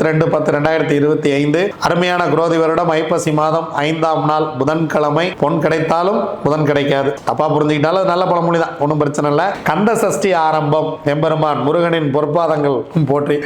இருபத்தி ரெண்டு பத்து ரெண்டாயிரத்தி இருபத்தி ஐந்து. அருமையான குரோதி வருடம் ஐப்பசி மாதம் ஐந்தாம் நாள் புதன்கிழமை. பொன் கிடைத்தாலும் புதன் கிடைக்காது. தப்பா புரிஞ்சுக்கிட்டாலும் நல்ல பழமொழி தான். ஒன்றும் பிரச்சனை இல்லை. கந்த சஷ்டி ஆரம்பம். எம்பெருமான் முருகனின் பொற்பாதங்கள் போற்றி.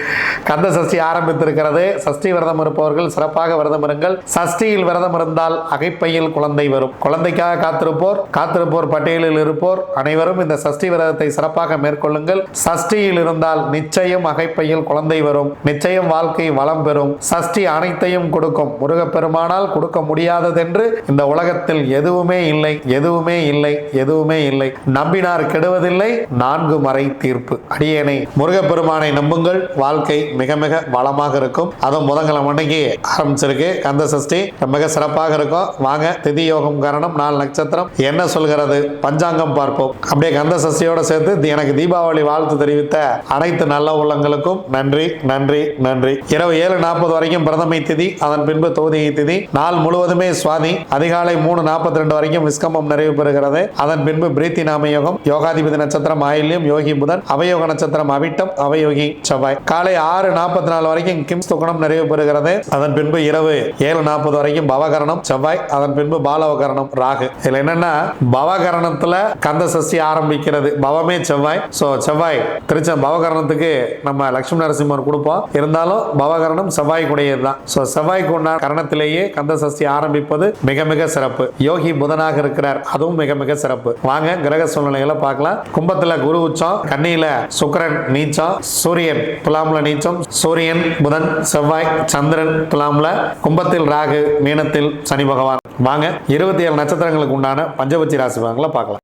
கந்த சஷ்டி ஆரம்பித்திருக்கிறது. சஷ்டி விரதம் இருப்பவர்கள் சிறப்பாக விரதம் இருங்கள். சஷ்டியில் விரதம் இருந்தால் அகைப்பையில் குழந்தை வரும். குழந்தைக்காக காத்திருப்போர் காத்திருப்போர் பட்டியலில் இருப்போர் அனைவரும் இந்த சஷ்டி விரதத்தை சிறப்பாக மேற்கொள்ளுங்கள். சஷ்டியில் இருந்தால் நிச்சயம் அகைப்பையில் குழந்தை வரும். நிச்சயம் வாழ்க்கை வளம் பெறும். சஷ்டி அனைத்தையும் கொடுக்கும். முருகப்பெருமானால் கொடுக்க முடியாததென்று இந்த உலகத்தில் எதுவுமே இல்லை. எதுவுமே இல்லை. எதுவுமே இல்லை. நம்பினார் கெடுவதில்லை. நான்கு மறை தீர்ப்பு. அடியேனை முருகப்பெருமானை நம்புங்கள். வாழ்க்கை மிக மிக வளமாக இருக்கும். அதுவும் புதன்கிழமை அன்னைக்கு ஆரம்பிச்சிருக்கு. கந்த சஷ்டி மிக சிறப்பாக இருக்கும். வாங்க திதி யோகம் காரணம் நாலு நட்சத்திரம். என்ன சொல்கிறது? பஞ்சாங்கம் பார்ப்போம். அப்படியே கந்த சஷ்டியோட சேர்த்து எனக்கு தீபாவளி வாழ்த்து தெரிவித்த அனைத்து நல்ல உள்ளங்களுக்கும் நன்றி நன்றி நன்றி. இரவு ஏழு நாற்பது வரைக்கும் பிரதமை திதி அதன் பின்பு தொகுதியை திதி. நாள் முழுவதுமே சுவாதி. அதிகாலை மூணு நாற்பத்தி ரெண்டு வரைக்கும் விஸ்கம்பம் நிறைவு பெறுகிறது. அதன் பின்பு பிரீத்தி நாம யோகம் யோகாதிபதி நட்சத்திரம் ஆயில்யம் யோகி புதன் அவயோக நட்சத்திரம் அவிட்டம் அவயோகி செவ்வாய். காலை ஆறு நாற்பத்தி நாலு வரைக்கும் கிம்ஸ் துக்கணம் நிறைவு பெறுகிறது. அதன் பின்பு இரவு ஏழு நாற்பது வரைக்கும் பவகரணம் செவ்வாய். அதன் பின்பு பாலவகரணம் ராகு. இதுல என்னன்னா பவகரணத்துல கந்த சஷ்டி ஆரம்பிக்கிறது. பவமே செவ்வாய். சோ செவ்வாய் திருச்ச பவகரணத்துக்கு நம்ம லட்சுமி நரசிம்மர் கொடுப்போம். இருந்தாலும் பவகரணம் செவ்வாய் கூடியதுதான் ஸோ செவ்வாய்க்கு கரணத்திலேயே கந்த சஷ்டி ஆரம்பிப்பது மிக மிக சிறப்பு. யோகி புதனாக இருக்கிறார். அதுவும் மிக மிக சிறப்பு. வாங்க கிரக சூழ்நிலைகளை பார்க்கலாம். கும்பத்தில் குரு உச்சம் கன்னியில சுக்கரன் நீச்சம் சூரியன் துலாம்ல நீச்சம் சூரியன் புதன் செவ்வாய் சந்திரன் துலாம்ல கும்பத்தில் ராகு மீனத்தில் சனி பகவான். வாங்க இருபத்தி ஏழு நட்சத்திரங்களுக்கு உண்டான பஞ்சபட்சி ராசி பார்க்கலாம்.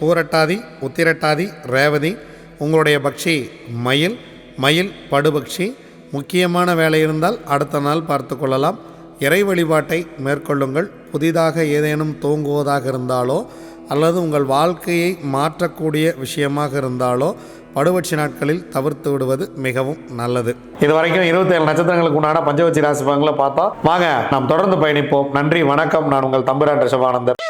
பூரட்டாதி உத்திரட்டாதி ரேவதி உங்களுடைய பக்ஷி மயில் மயில் படுபக்ஷி. முக்கியமான வேலை இருந்தால் அடுத்த நாள் பார்த்து கொள்ளலாம். இறை வழிபாட்டை மேற்கொள்ளுங்கள். புதிதாக ஏதேனும் தூங்குவதாக இருந்தாலோ அல்லது உங்கள் வாழ்க்கையை மாற்றக்கூடிய விஷயமாக இருந்தாலோ படுபட்சி நாட்களில் தவிர்த்து விடுவது மிகவும் நல்லது. இது வரைக்கும் இருபத்தி ஏழு நட்சத்திரங்களுக்கு உண்டான பஞ்சவச்சி ராசி பங்களை பார்த்தா வாங்க நாம் தொடர்ந்து பயணிப்போம். நன்றி வணக்கம். நான் உங்கள் தம்பிரான் ரிஷபானந்தர்